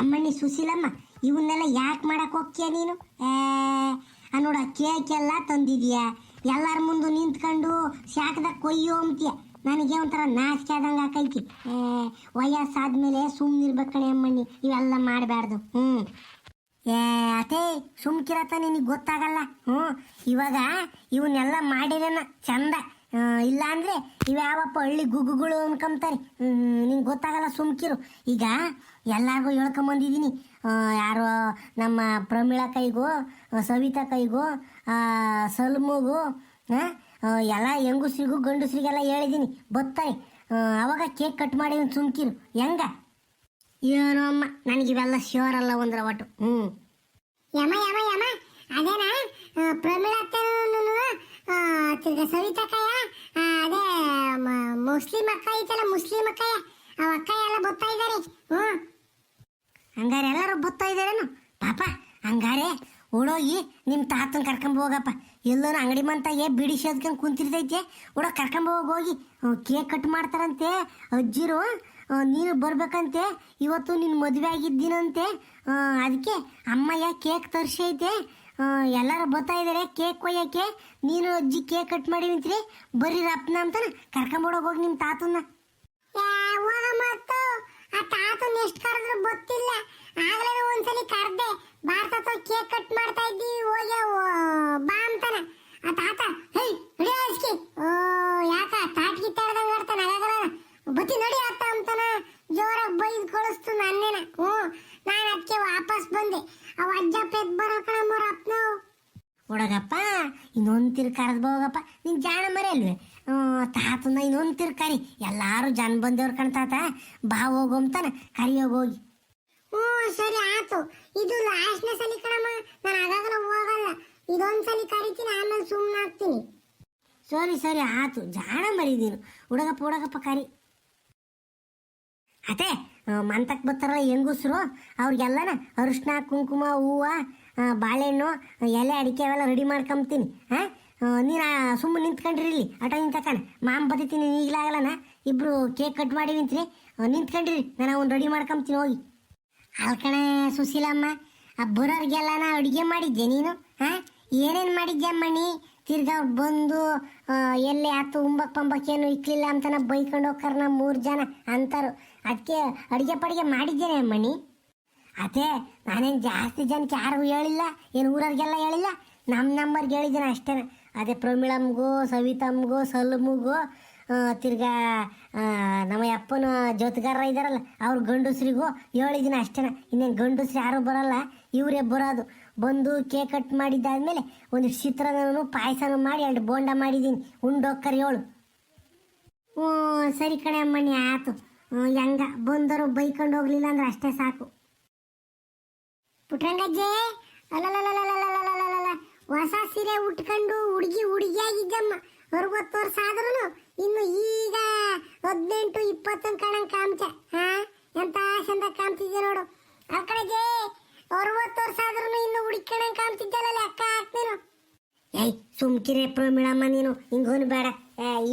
ಅಮ್ಮಣ್ಣಿ ಸುಶೀಲಮ್ಮ, ಇವನ್ನೆಲ್ಲ ಯಾಕೆ ಮಾಡಕ್ ಹೋಗ್ತೀಯ ನೀನು? ನೋಡ ಕೇಕ್ ಎಲ್ಲ ತಂದಿದೀಯ? ಎಲ್ಲರ ಮುಂದೆ ನಿಂತ್ಕೊಂಡು ಶಾಖದಾಗ ಕೊಯ್ಯೋ ಅಂತೀಯ. ನನಗೆ ಒಂಥರ ನಾಚಿಕೆ ಆದಂಗೆ ಆಕೈತಿ. ವಯಸ್ಸಾದ್ಮೇಲೆ ವಯಸ್ಸಾದ್ಮೇಲೆ ಕಣೆ ಅಮ್ಮಣ್ಣಿ, ಇವೆಲ್ಲ ಮಾಡಬಾರ್ದು ಹ್ಞೂ ಏ, ಅತೇ, ಸುಮ್ಕಿರತ್ತ ನಿನಗೆ ಗೊತ್ತಾಗಲ್ಲ. ಹ್ಞೂ ಇವಾಗ ಇವನ್ನೆಲ್ಲ ಮಾಡಿರೋಣ ಚಂದ. ಇಲ್ಲ ಅಂದ್ರೆ ಇವ್ಯಾವಪ್ಪ ಹಳ್ಳಿ ಗುಗ್ಗುಗಳು ಅನ್ಕೊಂತಾರೆ ನಿಂಗೆ ಗೊತ್ತಾಗಲ್ಲ ಸುಮ್ಕಿರು. ಈಗ ಎಲ್ಲರಿಗೂ ಹೇಳ್ಕೊಂಬಂದಿದ್ದೀನಿ ಯಾರೋ ನಮ್ಮ ಪ್ರಮೀಳಾ ಕೈಗೂ ಸವಿತಾ ಕೈಗೂ ಸಲ್ಮುಗೂ ಎಲ್ಲ ಹೆಂಗುಸ್ರಿಗೂ ಗಂಡಸ್ರಿಗೆಲ್ಲ ಹೇಳಿದ್ದೀನಿ ಆ, ಅವಾಗ ಕೇಕ್ ಕಟ್ ಮಾಡಿ ಸುಮ್ಕಿರು. ಹೆಂಗ? ಏನೋ ಅಮ್ಮ ನನಗಿವೆಲ್ಲ ಶ್ಯೂರ್ ಅಲ್ಲ ಒಂದ್ರ ಒಟ್ಟು. ಹ್ಞೂ ಯಮ ಯಮ ಯಮ. ಅದೇನಾ? ಪ್ರಮೀಳಾ ತಿರ್ಗ ಸವಿತಾ ಮುಸ್ಲಿಂ ಅಕ್ಕ ಐತಲ್ಲ ಮುಸ್ಲಿಂ ಅಕ್ಕಯ್ಯ? ಅವ ಅಕ್ಕ ಎಲ್ಲ ಬತ್ತಾ ಇದ್ದಾರೆ. ಹ್ಞೂ. ಹಂಗಾರೆ ಎಲ್ಲರೂ ಬತ್ತಾ ಇದ್ದಾರೇನು? ಪಾಪ, ಹಂಗಾರೆ ಓಡೋಗಿ ನಿಮ್ಮ ತಾತನ ಕರ್ಕೊಂಬ ಹೋಗಪ್ಪ. ಎಲ್ಲೋನು ಅಂಗಡಿ ಮಂತಾಗೆ ಬಿಡಿ ಸೇದ್ಕೊಂಡು ಕುಂತಿರ್ತೈತೆ. ಓಡೋ ಕರ್ಕೊಂಬ ಹೋಗಿ ಕೇಕ್ ಕಟ್ ಮಾಡ್ತಾರಂತೆ. ಅಜ್ಜಿರು ನೀನು ಬರ್ಬೇಕಂತೆ. ಇವತ್ತು ನಿನ್ನ ಮದುವೆ ಆಗಿದ್ದೀನಂತೆ. ಅದಕ್ಕೆ ಅಮ್ಮಯ್ಯ ಕೇಕ್ ತರ್ಸೈತೆ. ಎಲ್ಲರೂ ಬರ್ತಾ ಇದಾರೆ. ಕೇಕ್ ಕೊಯ್ಯಕ್ಕೆ ನೀನು ಅಜ್ಜಿ ಕೇಕ್ ಕಟ್ ಮಾಡಿ ನಿಂತ್ರಿ. ಬರ್ರಿ ರಪ್ನ ಅಂತಾನೆ. ಕರ್ಕೊಂಬೋಡೋಗಿ ಹೋಗಿ ನಿಮ್ಮ ತಾತನ್ನ. ಆ ತಾತನ್ ಎಷ್ಟು ಕರೆದ್ರು ಗೊತ್ತಿಲ್ಲ. ಆಗ್ಲೇ ಒಂದ್ಸಲಿ ಕರ್ದೆ. ಭಾರತ ಕೇಕ್ ಕಟ್ ಮಾಡ್ತಾ ಇದ್ದೀವಿ, ಹೋಗ್ಯಾವ? ಬಾ ಅಂತಾನ. ಆ ಹೇ ನಡಿ ಆಸ್ಕಿ ಓ ಯಾಕ ತಾಟ್ ಕಿತ್ತಾಡ್ದಂಗ ಆಡ್ತಾನ ಆಗಲ್ಲ ಬತ್ತಿ ನಡಿ ಅತ್ತ ಅಂತಾನ ಜೋರಾಗಿ ಬೈದ್ ಕಳಿಸ್ತು ನನ್ನೇನ ಹ್ಞೂ ನಾನು ಅದಕ್ಕೆ ವಾಪಸ್ ಬಂದೆ ಅವ ಅಜ್ಜ ಪೆದ್ ಬರೋ ಕಣಮ್ಮವ್ರ ಅಪ್ಪನವು ಹುಡುಗಪ್ಪ ಇನ್ನೊಂದು ತಿರು ಕರೆದು ಹೋಗಪ್ಪ ನಿನ್ ಜಾಣ ಮರಿ ಅಲ್ವೇ ತಾತನ ಇನ್ನೊಂದು ತಿರು ಕರಿ ಎಲ್ಲಾರು ಜನ ತಾತ ಬಾ ಹೋಗಂತಾನ ಕರಿಯೋಗ ಹೋಗಿ. ಹ್ಞೂ, ಸರಿ ಆತು ಇದು ಲಾಸ್ಟ್ನೇ ಸಲಿ ಕಣಮ್ಮ. ನಾನು ಆಗಾಗಲ ಹೋಗಲ್ಲ. ಇದೊಂದ್ ಸಲಿ ಕರಿತೀನಿ, ಆಮೇಲೆ ಸುಮ್ಮನೆ ಆಗ್ತೀನಿ. ಸರಿ ಸರಿ ಆತು ಜಾಣ ಮರಿದೀನು ಹುಡುಗಪ್ಪ ಹುಡುಗಪ್ಪ, ಕರಿ. ಅದೇ ಮಂತಕ್ ಬರ್ತಾರಲ್ಲ ಹೆಂಗುಸ್ರು? ಅವ್ರಿಗೆಲ್ಲನ ಅರಿಶಿನ ಕುಂಕುಮ, ಹೂವು ಬಾಳೆಹಣ್ಣು, ಎಲೆ, ಅಡಿಕೆ ಅವೆಲ್ಲ ರೆಡಿ ಮಾಡ್ಕೊಂತೀನಿ ಹಾಂ ನೀನು ಸುಮ್ಮನೆ ನಿಂತ್ಕೊಂಡ್ರಿ ಇಲ್ಲಿ ನಿಂತ ನಿಂತಕಣ. ಮಾಮ್ ಬತ್ತೀನಿ ಈಗಲಾಗಲ್ಲನ ಇಬ್ರು ಕೇಕ್ ಕಟ್ ಮಾಡಿ ನಿಂತ್ರಿ ನಿಂತ್ಕೊಂಡ್ರಿ. ನಾನು ಅವ್ನು ರೆಡಿ ಮಾಡ್ಕೊಂತೀನಿ ಹೋಗಿ. ಅಲ್ಕಣೆ ಸುಶೀಲಮ್ಮ, ಆ ಬರೋರ್ಗೆಲ್ಲನ ಅಡುಗೆ ಮಾಡಿದ್ದೆ ನೀನು? ಹಾ? ಏನೇನು ಮಾಡಿದ್ದೆ ಅಮ್ಮಣ್ಣಿ? ತಿರ್ಗಾ ಬಂದು ಎಲ್ಲಿ ಆತು ಉಂಬಕ್ ಪಂಬಕ್ ಏನು ಇಕ್ಲಿಲ್ಲ ಅಂತನ ಬೈಕೊಂಡು ಹೋಗ್ತಾರ ನಮ್ಮ ಮೂರು ಜನ ಅಂತಾರು. ಅದಕ್ಕೆ ಅಡುಗೆ ಪಡಿಗೆ ಮಾಡಿದ್ದೇನೆ ಅಮ್ಮಣ್ಣಿ. ಅದೇ, ನಾನೇನು ಜಾಸ್ತಿ ಜನಕ್ಕೆ ಯಾರಿಗೂ ಹೇಳಿಲ್ಲ, ಏನು ಊರವ್ರಿಗೆಲ್ಲ ಹೇಳಿಲ್ಲ ನಮ್ಮ ನಂಬರ್ಗೆ ಹೇಳಿದ್ದೀನಿ ಅಷ್ಟೇ ಅದೇ ಪ್ರಮೀಳಮ್ಗೂ, ಸವಿತಮ್ಗೂ, ಸಲ್ಮಗೂ ತಿರ್ಗಾ ನಮ್ಮ ಅಪ್ಪನ ಜೊತೆಗಾರ ಇದ್ದಾರಲ್ಲ ಅವ್ರ ಗಂಡಸ್ರಿಗೂ ಏಳು ದಿನ ಅಷ್ಟೇನ ಇನ್ನೇನು ಗಂಡಸ್ರಿ ಯಾರು ಬರಲ್ಲ, ಇವರೇ ಬರೋದು. ಬಂದು ಕೇಕ್ ಕಟ್ ಮಾಡಿದ್ದಾದ್ಮೇಲೆ ಒಂದು ಚಿತ್ರಾನ್ನ ಪಾಯಸನೂ ಮಾಡಿ ಎರಡು ಬೋಂಡ ಮಾಡಿದ್ದೀನಿ. ಉಂಡೋಕ್ಕರಿ ಏಳು. ಹ್ಞೂ, ಸರಿ ಕಣೆ ಅಮ್ಮನಿ ಆತು. ಹೆಂಗ? ಬಂದರು ಬೈಕೊಂಡು ಹೋಗ್ಲಿಲ್ಲ ಅಂದ್ರೆ ಅಷ್ಟೇ ಸಾಕು. ಪುಟ್ರಂಗಜ್ಜೆ ಅಲ್ಲ ಹೊಸ ಸೀರೆ ಉಟ್ಕೊಂಡು ಹುಡುಗಿ ಹುಡುಗಿಯಾಗಿದ್ದಮ್ಮ. ಅರವತ್ತು ವರ್ಷ ಆದ್ರೂ ಇನ್ನು ಈಗ ಹದಿನೆಂಟು ಇಪ್ಪತ್ತು ಕಾಣಂಗ್ ಕಾಮ್ಚ ಹಾ? ಎಂತ ಚಂದ ಕಾಮ್ತಿದ್ದೆ ನೋಡು. ಆ ಕಡೆಗೆ ಅರವತ್ತು ವರ್ಷ ಆದ್ರೂ ಇನ್ನು ಹುಡುಕಣಂಗ್ ಕಾಮ್ತಿದ್ದಲ್ಲ ಅಕ್ಕ ಹಾಕ್ತೇನು ಏಯ್ ಸುಮ್ಕಿರೆ ಪ್ರಮೀಳಮ್ಮ ನೀನು. ಹಿಂಗೋನು ಬೇಡ.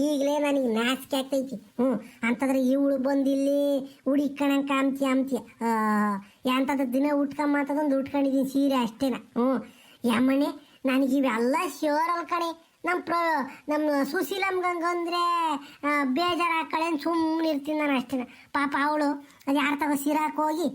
ಈಗಲೇ ನನಗೆ ನಾಚಿಕೆ ಆಗ್ತೈತಿ. ಹ್ಞೂ, ಅಂತಂದ್ರೆ ಇವಳು ಬಂದಿಲ್ಲಿ ಇಲ್ಲಿ ಕಾಮ್ತಿ ಅಂತಿ ಎಂಥದ್ದು ದಿನ ಉಟ್ಕೊಂಬಂತದೊಂದು ಉಟ್ಕೊಂಡಿದ್ದೀನಿ ಸೀರೆ ಅಷ್ಟೇನ. ಹ್ಞೂ ಯಮ್ಮನೆ ನನಗೆ ಇವೆಲ್ಲ ಶ್ಯೂರ್ ಅಲ್ ಕಣೆ. ನಮ್ಮ ಪ್ರ ನಮ್ಮ ಸುಶೀಲಮ್ಗಂಗಂದ್ರೆ ಬೇಜಾರು ಹಾಕಳೇನು ಸುಮ್ಮನೆ ಇರ್ತೀನಿ ನಾನು ಅಷ್ಟೇನ ಪಾಪ ಅವಳು, ಅದು ಯಾರು ತಗೋ ಸಿರಾಕ್ ಹೋಗಿ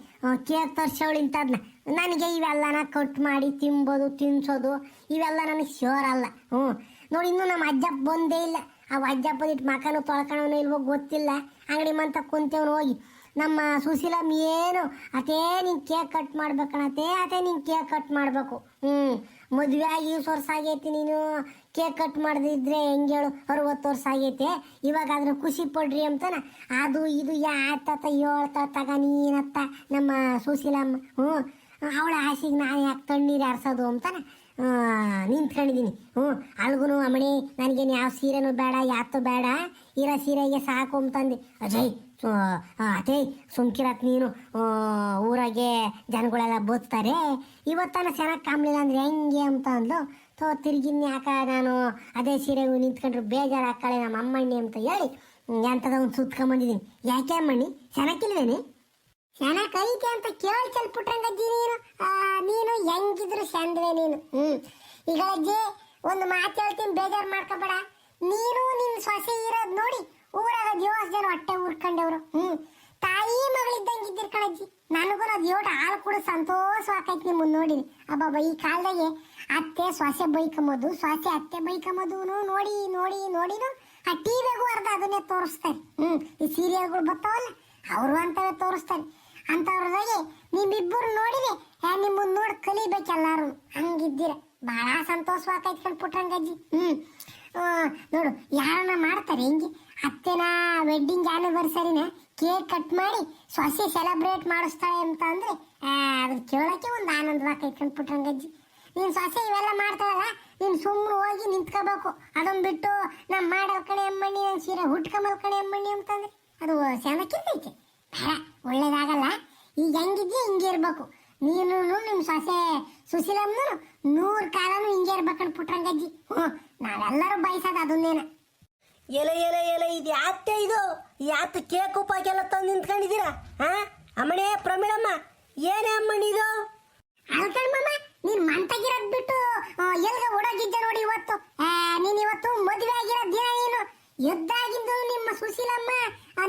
ಕೇಕ್ ತರ್ಸವಳು ಇಂಥದ್ನ. ನನಗೆ ಇವೆಲ್ಲನ ಕಟ್ ಮಾಡಿ ತಿಂಬೋದು ತಿನ್ಸೋದು, ಇವೆಲ್ಲ ನನಗೆ ಶ್ಯೂರ್ ಅಲ್ಲ. ಹ್ಞೂ. ನೋಡಿ, ಇನ್ನೂ ನಮ್ಮ ಅಜ್ಜಪ್ಪ ಬಂದೇ ಇಲ್ಲ. ಆ ಅಜ್ಜಪ್ಪ ಇಟ್ಟು ಮಕನು ತೊಳ್ಕೊಳೋನು ಇಲ್ವೋ ಗೊತ್ತಿಲ್ಲ. ಅಂಗಡಿ ಮಂತ ಕುಂತೇವನು ಹೋಗಿ. ನಮ್ಮ ಸುಶೀಲಮ್ ಏನು, ಅತೇ ನೀನು ಕೇಕ್ ಕಟ್ ಮಾಡ್ಬೇಕಣತೆ ಅತೇ ನೀನು ಕೇಕ್ ಕಟ್ ಮಾಡಬೇಕು. ಹ್ಞೂ. ಮದುವೆ ಆಗಿ ವರ್ಷ ಆಗೈತಿ ನೀನು. ಕೇಕ್ ಕಟ್ ಮಾಡದಿದ್ರೆ ಹೆಂಗೆ ಹೇಳು, ಅರವತ್ತು ವರ್ಷ ಆಗೈತೆ. ಇವಾಗ ಅದ್ರ ಖುಷಿ ಪಡ್ರಿ ಅಂತನ. ಅದು ಇದು ಯಾತ ಹೇಳ್ತಾ ತಗ ನೀನತ್ತ ನಮ್ಮ ಸುಶೀಲಮ್ಮ ಹ್ಞೂ. ಅವಳ ಆಸೆಗೆ ನಾನು ಯಾಕೆ ತಣ್ಣೀರು ಹಾರ್ಸೋದು ಅಂತನ. ನಿಂತ್ಕೊಂಡಿದ್ದೀನಿ ಹ್ಞೂ. ಅಲ್ಗೂ ಅಮ್ಮಣಿ, ನನಗೇನು ಯಾವ ಸೀರೆನೂ ಬೇಡ, ಯಾತು ಬೇಡ. ಇರೋ ಸೀರೆಗೆ ಸಾಕು ಅಂತಂದು ಅಜಯ್ ಅದೇ ಸುಮ್ಕಿರತ್ ನೀನು ಊರಾಗೆ ಜನಗಳೆಲ್ಲ ಬೋದ್ತಾರೆ. ಇವತ್ತನ ಚೆನ್ನಾಗಿ ಕಾಮ್ಲಿಲ್ಲ ಅಂದ್ರೆ ಹೆಂಗೆ ಅಂತ ಅಂದ್ಲು. ತೋ ತಿರ್ಗಿನ್ ಯಾಕ ನಾನು ಅದೇ ಸೀರೆ ನಿಂತ್ಕೊಂಡ್ರು ಬೇಜಾರು ಹಾಕಾಳೆ ನಮ್ಮ ಅಮ್ಮಣ್ಣಿ ಅಂತ ಹೇಳಿ ಎಂಥದ ಒಂದು ಸುತ್ಕೊಂಬಂದಿದ್ದೀನಿ. ಯಾಕೆ ಅಮ್ಮಣ್ಣಿ? ಚೆನ್ನಾಗಿಲ್ವೇನೆ ಚೆನ್ನಾಗಿ ಕೈತೆ ಅಂತ ಕೇಳಿ ಹೆಂಗಿದ್ರು ಚಂದವೇ ನೀನು, ಹ್ಮ್. ಈಗ ಒಂದು ಮಾತು ಹೇಳ್ತೀನಿ, ಬೇಜಾರು ಮಾಡ್ಕೊಬೇಡ. ನೀನು ನಿನ್ ಸೊಸೆ ಇರೋದ್ ನೋಡಿ ಊರಾಗ ದಿವಸ ಜನ ಹೊಟ್ಟೆ ಉರ್ಕೊಂಡವ್ರು. ಹ್ಮ್. ತಾಯಿ ಮಗಳಿದ್ದಂಗೆ ಇದ್ದಿರ್ ಕಣಜ್ಜಿ. ನನಗೂ ಅದು ಏಟ್ ಹಾಲು ಕೂಡ ಸಂತೋಷವಾಕೈತಿ ನಿಮ್ಮನ್ನ ನೋಡಿ ಅಬ್ಬಬ್ಬ ಈ ಕಾಲದಾಗೆ ಅತ್ತೆ ಸೊಸೆ ಬೈಕಮ್ಮದು ಸೊಸೆ ಅತ್ತೆ ಬೈಕಂಬೋದು ನೋಡಿ ನೋಡಿ ನೋಡಿನು ಆ ಟಿವಿಗೂ ಅರ್ಧ ಅದನ್ನೇ ತೋರಿಸ್ತಾರೆ. ಹ್ಮ್. ಈ ಸೀರಿಯಲ್ಗಳು ಬರ್ತಾವಲ್ಲ ಅವರು ಅಂತವೇ ತೋರಿಸ್ತಾರೆ. ಅಂತವ್ರದಾಗೆ ನಿಮ್ಮಿಬ್ಬರು ನೋಡಿರಿ ನಿಮ್ಮನ್ನು ನೋಡಿ ಕಲಿಬೇಕು ಎಲ್ಲಾರು. ಹಂಗಿದ್ದೀರ. ಬಹಳ ಸಂತೋಷವಾಕೈತಿ ಕಣ್ಪುಟ್ರಂಗಜ್ಜಿ ಆ, ನೋಡು ಯಾರನ್ನ ಮಾಡ್ತಾರೆ ಹೆಂಗೆ? ವೆಡ್ಡಿಂಗ್ ಆನಿವರ್ಸರಿನ ಕೇಕ್ ಕಟ್ ಮಾಡಿ ಸೊಸೆ ಸೆಲೆಬ್ರೇಟ್ ಮಾಡಿಸ್ತಾಳೆ ಅಂತ ಅಂದ್ರೆ ಆ, ಅದ್ರ ಕೇಳಕ್ಕೆ ಒಂದು ಆನಂದವಾಕೈತಿ ಅಜ್ಜಿ. ನೀನು ಸೊಸೆ ಇವೆಲ್ಲ ಮಾಡ್ತಾಳಲ್ಲ ನೀನ್ ಸುಮ್ಮನೆ ಹೋಗಿ ನಿಂತ್ಕೋಬೇಕು. ಅದನ್ನ ಬಿಟ್ಟು ನಾ ಮಾಡಲ್ ಕಣೆ ಅಮ್ಮಣ್ಣಿ ನನ್ ಸೀರೆ ಹುಟ್ಕಮಲ್ ಕಣೆ ಅಮ್ಮಣ್ಣಿ ಅಂತಂದ್ರೆ ಅದು ಚೆನ್ನಾಗಿರ್ತೈತೆ ಬೇಡ ಒಳ್ಳೇದಾಗಲ್ಲ. ಈಗ ಹೆಂಗಿದ್ಯಾ ಹಿಂಗೆ ಇರಬೇಕು. ನೀನು ನಿಮ್ಮ ಸೊಸೆ ಸುಶೀಲಮ್ಮನೂ ನೂರು ಕಾಲನು ಹಿಂಗೆ ಇರ್ಬೇಕಂತ ಪುಟ್ರಂಗಜ್ಜಿ ಹ್ಞೂ ನಾವೆಲ್ಲರೂ ಬಯಸೋದು ಅದನ್ನೇನ. ಎಲೆ ಎಲೆ ಎಲೆ ಇದು ಯಾತ್ತೆ ಇದು? ಯಾತ ಕೇಕ್ ಉಪಾಕೆಲ್ಲ ತಂದು ನಿಂತ್ಕೊಂಡಿದ್ದೀರಾ? ಹಾ ಅಮ್ಮಣೆ ಪ್ರಮೀಳಮ್ಮ, ಏನೇ ಅಮ್ಮಣಿ ಇದು ನೀನ್ ಮಂತಾಗಿರೋದ್ ಬಿಟ್ಟು ಎಲ್ಗ ಓಡೋಗಿದ್ದ ನೋಡಿ ಇವತ್ತು. ನೀನ್ ಇವತ್ತು ಮದುವೆ ಆಗಿರೋ ದಿನ ನೀನು. ಎದ್ದಾಗಿದ್ದು ನಿಮ್ಮ ಸುಶೀಲಮ್ಮ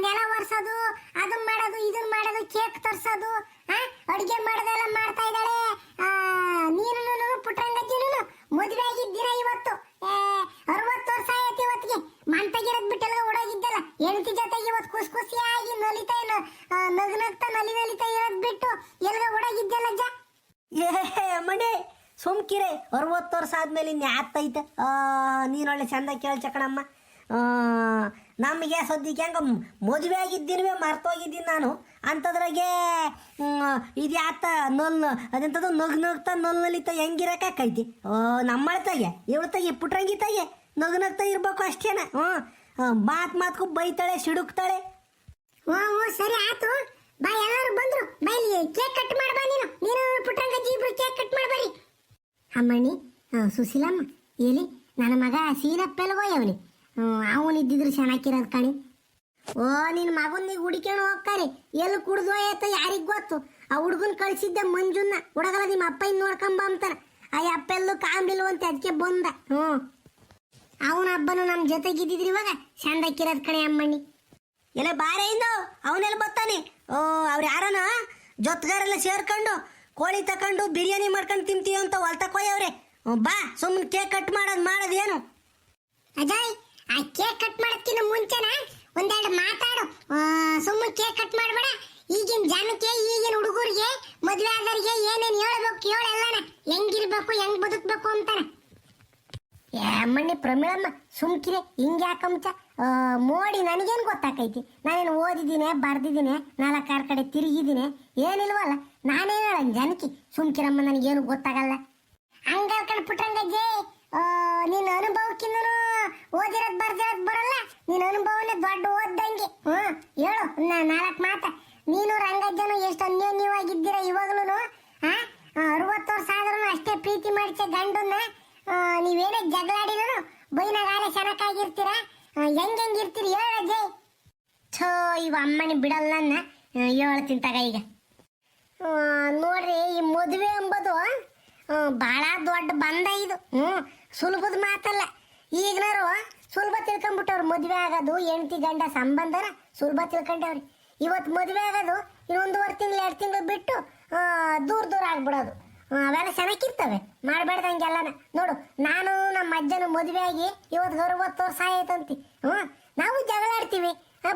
ನೆಲ ಒರ್ಸೋದು ಅದನ್ನ ಮಾಡೋದು ಇದನ್ನ ಮಾಡೋದು, ಕೇಕ್ ತರ್ಸೋದು ಅಡ್ಗೆ ಮಾಡೋದೆಲ್ಲ ಮಾಡ್ತಾ ಇದ್ದಾಳೆ. ನೀನು ಪುಟ್ರಂಗಜ್ಜಿನೂ ಮದುವೆ ಆಗಿದ್ದ ದಿನ ಇವತ್ತು. ಅರವತ್ತು ವರ್ಷ ಇವತ್ತಿಗೆ ಮಂತಾಗಿರೋದ್ ಬಿಟ್ಟೆಲ್ಲ ಓಡೋಗಿದ್ದಲ್ಲ. ಹೆಂಡತಿ ಜೊತೆಗೆ ಇವತ್ತು ಖುಷಿ ಖುಷಿಯಾಗಿ ನಲಿತಾ ನಗು ನಗ್ತಾ ನಲಿ ನಲಿತಾ ಇರೋದ್ ಬಿಟ್ಟು ಎಲ್ಗ ಓಡೋಗಿದ್ದಲ್ಲ ಅಜ್ಜ ಏ ಅಮ್ಮಣೆ ಸುಮ್ಕಿರೆ, ಅರವತ್ತು ವರ್ಷ ಆದ್ಮೇಲೆ ಇನ್ನು ಯಾತ್ತೈತೆ ನೀನೊಳ್ಳೆ ಚಂದ ಕೇಳ್ಚಕಣಮ್ಮ ನಮಗೆ ಸದ್ಯಕ್ಕೆ ಹೆಂಗ ಮದುವೆ ಆಗಿದ್ದೀನವೇ ಮರ್ತೋಗಿದ್ದೀನಿ ನಾನು. ಅಂಥದ್ರಾಗೆ ಇದು ಯಾತ? ನಲ್ ಅದೆಂಥದ್ದು ನಗ್ ನಗ್ತಾ ನಲ್ ನಮ್ಮಳ ಹೆಂಗಿರಕ್ಕೈತಿ ಇವಳ ತಾಗೆ ಪುಟ್ರಂಗಿತಾಗೆ ನಗು ನಗ್ತಾ ಇರ್ಬೇಕು ಅಷ್ಟೇನ. ಹ್ಞೂ. ಮಾತು ಮಾತ್ಕು ಬೈತಾಳೆ, ಸಿಡುಕ್ತಾಳೆ. ಓ ಹ್ಞೂ ಸರಿ ಆಯ್ತು. ಬಾ, ಎಲ್ಲರೂ ಬಂದ್ರು. ಬೈಲಿ ಕೇಕ್ ಕಟ್ ಮಾಡ್ಬಾ ನೀನು. ನೀನು ಪುಟ್ರಂಗಜ್ಜಿ ಇಬ್ರು ಕೇಕ್ ಕಟ್ ಮಾಡ್ಬಾರಿ ಅಮ್ಮಣ್ಣಿ ಸುಶೀಲಮ್ಮ ಎಲ್ಲಿ ನನ್ನ ಮಗ ಸೀನಪ್ಪೆಲ್ಗೋಯವ್ನಿ ಅವನಿದ್ದಿದ್ರು ಚೆನ್ನಾಗಿರೋದು ಕಣಿ. ಓ ನಿನ್ನ ಮಗನಿಗೆ ಹುಡುಕ್ಯಾಣ ಹೋಗ್ತಾರೆ. ಎಲ್ಲಿ ಕುಡ್ದು ಏತ ಯಾರಿಗೆ ಗೊತ್ತು? ಆ ಹುಡುಗನ್ ಕಳಿಸಿದ್ದೆ ಮಂಜುನ್ನ. ಹುಡುಗಲ್ಲ ನಿಮ್ಮ ಅಪ್ಪ ಇನ್ ನೋಡ್ಕೊಂಬ ಅಂತಾನ. ಆ ಅಪ್ಪೆಲ್ಲೂ ಕಾಂಬಿಲ್ವಂತೆ ಅದಕ್ಕೆ ಬಂದ. ಹ್ಞೂ. ಅವನ ಹಬ್ಬನು ನಮ್ಮ ಜೊತೆಗಿದ್ದಿದ್ರಿ ಇವಾಗ? ಚಂದಕ್ಕಿರೋದು ಕಣೆ ಅಮ್ಮಣ್ಣಿ. ಎಲ್ಲ ಬಾರೆ ಇಂದು ಅವನೆಲ್ಲ ಬರ್ತಾನೆ. ಓ, ಅವ್ರು ಯಾರನ? ಜೊತೆಗಾರೆಲ್ಲ ಸೇರ್ಕೊಂಡು ಕೋಳಿ ತಕೊಂಡು ಬಿರಿಯಾನಿ ಮಾಡ್ಕೊಂಡು ತಿಂತೀವಿ ಅಂತ ಹೊಲ್ತಕ್ಕೋಯವ್ರೆ ಬಾ ಸುಮ್ಮನೆ ಕೇಕ್ ಕಟ್ ಮಾಡೋದು ಏನು ಅಜಯ್, ಆ ಕೇಕ್ ಕಟ್ ಮಾಡೋದಕ್ಕಿಂತ ಮುಂಚೆನ? ಒಂದೆರಡು ಮಾತಾಡು. ಸುಮ್ಮನೆ ಕೇಕ್ ಕಟ್ ಮಾಡಬೇಡ. ಈಗಿನ ಜನಕ್ಕೆ, ಈಗಿನ ಹುಡುಗರಿಗೆ, ಮದುವೆ ಆದವರಿಗೆ ಏನೇನು ಹೇಳ್ಬೇಕು ಹೇಳೆಲ್ಲನ ಹೆಂಗಿರ್ಬೇಕು, ಹೆಂಗ್ ಬದುಕ್ಬೇಕು ಅಂತಾನೆ. ಮಣ್ಣಿ ಪ್ರಮಿಳಮ್ಮ, ಸುಮ್ಕಿರೆ, ಹಿಂಗೆ ಯಾಕಂಚ ಮೋಡಿ ನನಗೇನು ಗೊತ್ತಾಕೈತಿ? ನಾನೇನು ಓದಿದ್ದೀನಿ, ಬರ್ದಿದ್ದೀನಿ ನಾಲ್ಕಾರು ಕಡೆ ತಿರುಗಿದ್ದೀನಿ, ಏನಿಲ್ವಲ್ಲ? ನಾನೇನು ಹೇಳ ಜನಕ್ಕೆ ಸುಮ್ಕಿರಮ್ಮ, ನನಗೇನು ಗೊತ್ತಾಗಲ್ಲ. ಹಂಗಲ್ ಜೇ ನಿನ್ನ ಅನುಭವಕ್ಕಿಂತನೂ ಓದಿರೋದು ಬರ್ದಿರೋದು ಬರಲ್ಲ. ನಿನ್ನ ಅನುಭವನೇ ದೊಡ್ಡ ಓದ್ದಂಗೆ. ಹ್ಞೂ, ಹೇಳು ನಾ ನಾಲ್ಕು ಮಾತ. ನೀನು ರಂಗಜ್ಜನು ಎಷ್ಟು ಅನ್ಯೋನ್ಯವಾಗಿದ್ದೀರ ಇವಾಗ್ಲೂ ಹಾ ಅರವತ್ತು ವರ್ಷ ಆದ್ರೂ ಅಷ್ಟೇ ಪ್ರೀತಿ ಮಾಡಿಸೆ ಗಂಡನ್ನ ನೀವೇನೇ ಜಗಳಾಡಿದ್ರು ಬೈನಾಗಾಲೆ ಚೆನ್ನಾಗಿರ್ತೀರ ಹೆಂಗ್ ಹೆಂಗಿರ್ತೀರಿ ಹೇಳ ಛೋ, ಇವ ಅಮ್ಮನಿ ಬಿಡಲ್ಲ ನನ್ನ. ಹೇಳ್ತೀನಿ ತಗ ಈಗ. ನೋಡ್ರಿ, ಈ ಮದುವೆ ಎಂಬುದು ಭಾಳ ದೊಡ್ಡ ಬಂದ ಇದು. ಹ್ಞೂ, ಸುಲಭದ ಮಾತಲ್ಲ. ಈಗಿನವರು ಸುಲಭ ತಿಳ್ಕೊಂಬಿಟ್ಟವ್ರು. ಮದುವೆ ಆಗೋದು, ಹೆಂಡತಿ ಗಂಡ ಸಂಬಂಧನ ಸುಲಭ ತಿಳ್ಕೊಂಡವ್ರಿ. ಇವತ್ತು ಮದುವೆ ಆಗೋದು ಇನ್ನೊಂದುವರೆ ತಿಂಗಳು, ಎರಡು ತಿಂಗಳು ಬಿಟ್ಟು ದೂರ ದೂರ ಆಗ್ಬಿಡೋದು. ಅವೆಲ್ಲ ಚೆನ್ನಾಗಿರ್ತವೆ ಮಾಡಬೇಡ್ದಂಗೆಲ್ಲನ ನೋಡು, ನಾನು ನಮ್ಮ ಅಜ್ಜನ ಮದುವೆ ಆಗಿ ಇವತ್ತು ಅರವತ್ತು ವರ್ಷ ಆಯ್ತಂತಿ ಹ್ಞೂ ನಾವು ಜಗಳಾಡ್ತೀವಿ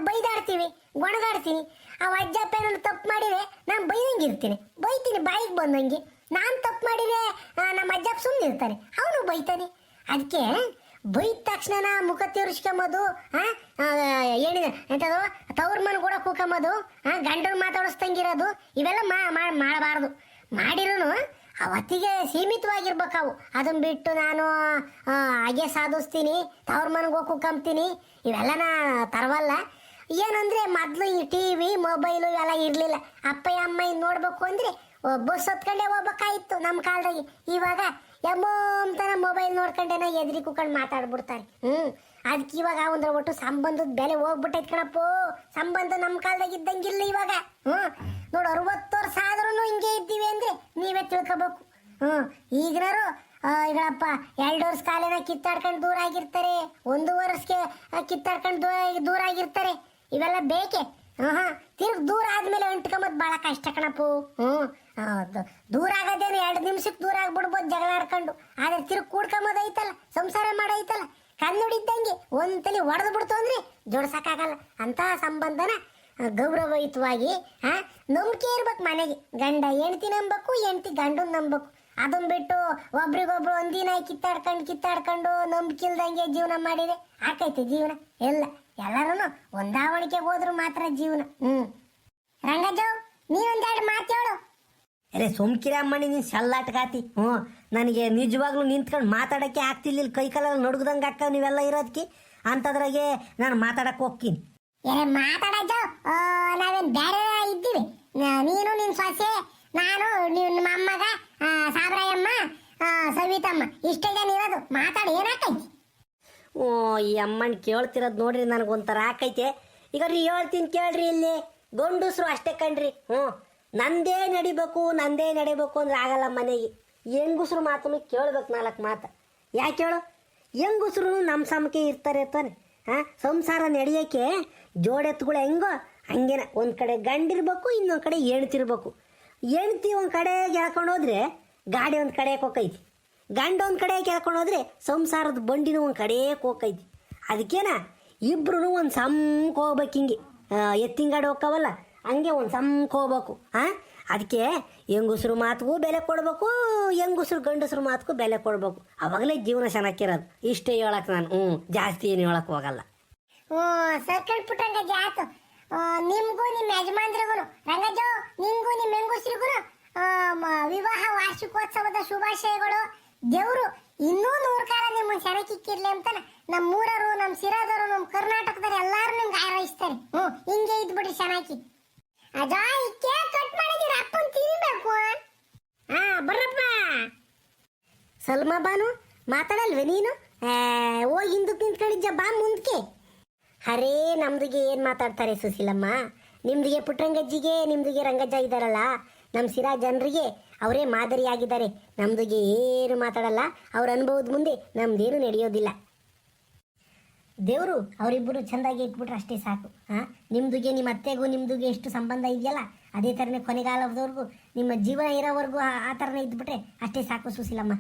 ಬೈದಾಡ್ತೀವಿ, ಗೊಣಗಾಡ್ತೀನಿ. ಆ ಅಜ್ಜಪ್ಪ ನಾನು ತಪ್ಪು ಮಾಡಿದ್ರೆ ನಾನು ಬೈದಂಗಿರ್ತೀನಿ ಬೈತೀನಿ, ಬಾಯಿಗೆ ಬಂದಂಗೆ. ನಾನು ತಪ್ಪು ಮಾಡಿದ್ರೆ ನಮ್ಮ ಅಜ್ಜಪ್ಪ ಸುಮ್ಮನೆ ಇರ್ತಾನೆ ಅವನು ಬೈತಾನೆ. ಅದಕ್ಕೆ ಬೈದ ತಕ್ಷಣ ಮುಖ ತೀರಿಸ್ಕೊಂಬೋದು ಏನಿದೆ ಎಂಥದ್ದು ತವ್ರ ಮನೆ ಕೂಡ ಕೂಕೊಂಬೋದು ಗಂಡನ ಮಾತಾಡಿಸ್ದಂಗಿರೋದು ಇವೆಲ್ಲ ಮಾಡಬಾರ್ದು. ಮಾಡಿರೂ ಅವತ್ತಿಗೆ ಸೀಮಿತವಾಗಿರ್ಬೇಕು ಅವು ಅದನ್ನ ಬಿಟ್ಟು ನಾನು ಹಾಗೆ ಸಾಧಿಸ್ತೀನಿ, ತವ್ರ ಮನೆಗೆ ಹೋಗಿ ಇವೆಲ್ಲ ನಾ ತರವಲ್ಲ. ಏನಂದ್ರೆ ಮೊದಲು ಈ ಟಿ ವಿ, ಮೊಬೈಲು ಇವೆಲ್ಲ ಇರಲಿಲ್ಲ. ಅಪ್ಪ ಅಮ್ಮ ಇದ್ ನೋಡ್ಬೇಕು ಅಂದ್ರೆ ಬಸ್ ಹತ್ಕೊಂಡೆ ಹೋಗ್ಬೇಕಾಯ್ತು ನಮ್ಮ ಕಾಲದಾಗೆ. ಇವಾಗ ಎಮ್ಮಂತನ ಮೊಬೈಲ್ ನೋಡ್ಕೊಂಡೇನ ಎದ್ರಿ ಕುತ್ಕೊಂಡು ಮಾತಾಡ್ಬಿಡ್ತಾರೆ. ಹ್ಮ್. ಅದಕ್ಕೆ ಇವಾಗ ಒಂದ್ರ ಒಟ್ಟು ಸಂಬಂಧದ ಬೆಲೆ ಹೋಗ್ಬಿಟ್ಟೈತ್ ಕಣಪ್ಪು. ಸಂಬಂಧ ನಮ್ಮ ಕಾಲದಾಗ ಇದ್ದಂಗಿಲ್ಲ ಇವಾಗ. ಹ್ಮ್. ನೋಡು ಅರವತ್ತು ವರ್ಷ ಆದ್ರೂ ಹಿಂಗೆ ಇದ್ದೀವಿ ಅಂದ್ರೆ ನೀವೇ ತಿಳ್ಕೊಬೇಕು. ಹ್ಮ್ ಈಗಿನವರು ಈಗಳಪ್ಪ ಎರಡು ವರ್ಷ ಕಾಲಿನ ಕಿತ್ತಾಡ್ಕೊಂಡು ದೂರ ಆಗಿರ್ತಾರೆ ಒಂದು ವರ್ಷಕ್ಕೆ ಕಿತ್ತಾಡ್ಕೊಂಡು ದೂರ ಆಗಿರ್ತಾರೆ ಇವೆಲ್ಲ ಬೇಕೆ? ಹಾ ತಿರ್ಗ ದೂರ ಆದ್ಮೇಲೆ ಅಂಟ್ಕೊಂಬದ್ ಬಹಳ ಕಷ್ಟ ಕಣಪ್ಪು. ಆ, ದೂರ ಆಗೋದೇನು ಎರಡು ನಿಮಿಷಕ್ಕೆ ದೂರ ಆಗ್ಬಿಡ್ಬೋದು ಜಗಳ ಆಡ್ಕೊಂಡು. ಆದ್ರೆ ತಿರ್ಗ್ ಕೂಡ್ಕೊಂಬೋದ್ ಐತಲ್ಲ ಸಂಸಾರ ಮಾಡೈತಲ್ಲ ಕಣ್ಣುಡಿದ್ದಂಗೆ ಒಂದ್ಸಲಿ ಹೊಡೆದು ಬಿಡ್ತು ಅಂದ್ರೆ ಜೋಡ್ಸಕ್ಕಾಗಲ್ಲ. ಅಂತ ಸಂಬಂಧನ ಗೌರವಯುತವಾಗಿ, ಆ, ನಂಬಿಕೆ ಇರ್ಬೇಕು ಮನೆಗೆ. ಗಂಡ ಹೆಂಡತಿ ನಂಬಬೇಕು ಹೆಂಡತಿ ಗಂಡನ್ ನಂಬಬೇಕು ಅದನ್ನ ಬಿಟ್ಟು ಒಬ್ರಿಗೊಬ್ರು ಒಂದಿನ ಕಿತ್ತಾಡ್ಕೊಂಡು ಕಿತ್ತಾಡ್ಕೊಂಡು ನಂಬಿಕೆ ಇಲ್ದಂಗೆ ಜೀವನ ಮಾಡಿದೆ ಆಕೈತೆ ಜೀವನ? ಎಲ್ಲ ಎಲ್ಲರೂ ಹೊಂದಾವಣಿಕೆ ಹೋದ್ರು ಮಾತ್ರ ಜೀವನ. ಹ್ಮ್. ರಂಗಜವ್ ನೀವೊಂದೆರಡು ಮಾತು ಹೇಳು. ಅರೆ ಸೋಮ್ಕಿರ ನೀನ್ ಶಲ್ಲಾಟ್ಗಾತಿ ಹ್ಞೂ. ನನಗೆ ನಿಜವಾಗ್ಲೂ ನಿಂತ್ಕೊಂಡು ಮಾತಾಡೋಕ್ಕೆ ಆಗ್ತಿಲ್ಲ ಕೈ ಕಾಲಲ್ಲಿ ನಡುಗ್ದಂಗೆ ಅಕ್ಕ ನೀವೆಲ್ಲ ಇರೋದಕ್ಕೆ ಅಂಥದ್ರಾಗೆ ನಾನು ಮಾತಾಡಕ್ಕೆ ಹೋಗ್ತೀನಿ. ಏ ಮಾತಾಡೋದು ನಾವೇನು ಬೇರೆ ಇದ್ದೀವಿ. ನೀನು ನಿನ್ನ ಸೊಸೆ ನಾನು ನಿಮ್ಮ ಅಮ್ಮಗ ಆ, ಸಾಬ್ರಾಯಮ್ಮ ಸವಿತಮ್ಮ. ಇಷ್ಟೇ ಜನ ಇರೋದು ಮಾತಾಡಿ ಏನಾಕೈತಿ? ಓ ಈ ಅಮ್ಮನ ಕೇಳ್ತಿರೋದು ನೋಡ್ರಿ ನನಗೊಂಥರ ಆಕೈತೆ. ಈಗ ರೀ ಹೇಳ್ತೀನಿ ಕೇಳ್ರಿ ಇಲ್ಲಿ. ಗಂಡಸ್ರು ಅಷ್ಟೇ ಕಣ್ರಿ. ಹ್ಞೂ. ನಂದೇ ನಡಿಬೇಕು ನಂದೇ ನಡಿಬೇಕು ಅಂದ್ರೆ ಆಗಲ್ಲ ಮನೆಗೆ. ಹೆಂಗುಸ್ರು ಮಾತನ್ನು ಕೇಳ್ಬೇಕು ನಾಲ್ಕು ಮಾತು. ಯಾಕೆ ಹೇಳು? ಹೆಂಗುಸ್ರು ನಮ್ಮ ಸಮಕ್ಕೆ ಇರ್ತಾರೆ ತಾನೆ. ಸಂಸಾರ ನಡೆಯೋಕ್ಕೆ ಜೋಡೆತ್ತುಗಳು ಹೆಂಗೋ ಹಂಗೇನ. ಒಂದು ಕಡೆ ಗಂಡಿರ್ಬೇಕು, ಇನ್ನೊಂದು ಕಡೆ ಹೆಣ್ತಿರ್ಬೇಕು. ಹೆಣ್ತಿ ಒಂದು ಕಡೆ ಹೇಳ್ಕೊಂಡು ಹೋದ್ರೆ ಗಾಡಿ ಒಂದು ಕಡೆ ಹೋಗೈತಿ ಗಂಡ ಒಂದು ಕಡೆ ಕೇಳ್ಕೊಂಡು ಹೋದ್ರೆ ಸಂಸಾರದ ಬಂಡಿನೂ ಒಂದು ಕಡೆ ಹೋಗೈತಿ ಅದಕ್ಕೇನ ಇಬ್ರು ಒಂದು ಹೋಗ್ಬೇಕು ಹಿಂಗೆ. ಎತ್ತಿನ ಗಾಡಿ ಹೋಗ್ಕವಲ್ಲ ಹಂಗೆ ಒಂದು ಹೋಗ್ಬೇಕು ಹಾಂ ಅದಕ್ಕೆ ಹೆಂಗುಸ್ರು ಮಾತಿಗೂ ಬೆಲೆ ಕೊಡಬೇಕು, ಹೆಂಗುಸ್ರು ಗಂಡಸ್ರು ಮಾತಿಗೂ ಬೆಲೆ ಕೊಡಬೇಕು. ಅವಾಗಲೇ ಜೀವನ ಚೆನ್ನಾಗಿರೋದು. ಇಷ್ಟೇ ಹೇಳಕ್ಕೆ ನಾನು, ಹ್ಞೂ, ಜಾಸ್ತಿ ಏನು ಹೇಳಕ್ಕೆ ಹೋಗಲ್ಲ. ಓ ಸರ್ಕಲ್ ಪುಟಂಗ ಜಾತು ನಿಮಗೂ ನಿಮ್ಮ ಯಜಮಾನ್ರಿಗೂ, ರಂಗಜ್ಜು ನಿಮ್ಗೂ ನಿಮ್ಮ ಹೆಂಗಸ್ರಿಗೂ ವಿವಾಹ ವಾರ್ಷಿಕೋತ್ಸವದ ಶುಭಾಶಯಗಳು. ದೇವರು ಇನ್ನೂ ನೂರು ಕಾಲ ನಿಮ್ಮ ಸೆಣಕಿಕ್ಕಿರ್ಲಿ ಅಂತ ನಮ್ಮ ಊರರು ನಮ್ಮ ಸಿರಾದರು ನಮ್ಮ ಕರ್ನಾಟಕದವರು ಎಲ್ಲರೂ ನಿಮ್ಗೆ ಆರೈಸ್ತಾರೆ. ಹ್ಞೂ, ಹಿಂಗೆ ಇದ್ಬಿಡ್ರಿ ಚೆನ್ನಾಗಿ ಅಜಾ ಈ ಕೇಕ್ ಕಟ್ ಮಾಡಿದೀರ ಅಪ್ಪನ್ ತಿನ್ಬೇಕು. ಹಾ ಬರ್ರಪ್ಪ. ಸಲ್ಮಾ ಬಾನು ಮಾತಾಡಲ್ವೇ ನೀನು? ಓ ಹೋಗಿ ಹಿಂದಕ್ಕೆ ನಿಂತ್ಕೊಂಡಿದ್ದ ಬಾ ಮುಂದಕ್ಕೆ ಅರೇ ನಮ್ದಿಗೆ ಏನು ಮಾತಾಡ್ತಾರೆ ಸುಶೀಲಮ್ಮ? ನಿಮ್ದಿಗೆ ಪುಟ್ಟರಂಗಜ್ಜಿಗೆ ನಿಮ್ದಿಗೆ ರಂಗಜ್ಜ ಇದ್ದಾರಲ್ಲ ನಮ್ಮ ಸಿರಾ ಜನರಿಗೆ ಅವರೇ ಮಾದರಿಯಾಗಿದ್ದಾರೆ. ನಮ್ದಿಗೆ ಏನು ಮಾತಾಡಲ್ಲ ಅವ್ರ ಅನುಭವದ ಮುಂದೆ ನಮ್ದೇನು ನಡೆಯೋದಿಲ್ಲ. ದೇವರು ಅವರಿಬ್ಬರು ಚೆಂದಾಗಿ ಇಟ್ಬಿಟ್ರೆ ಅಷ್ಟೇ ಸಾಕು. ಹಾಂ ನಿಮ್ದುಗೆ ನಿಮ್ಮ ಅತ್ತೆಗೂ ನಿಮ್ದುಗೆ ಎಷ್ಟು ಸಂಬಂಧ ಇದೆಯಲ್ಲ ಅದೇ ಥರನೇ ಕೊನೆಗಾಲದವರೆಗೂ ನಿಮ್ಮ ಜೀವನ ಇರೋವರೆಗೂ ಆ ಥರನೇ ಇದ್ಬಿಟ್ರೆ ಅಷ್ಟೇ ಸಾಕು ಸುಶೀಲಮ್ಮ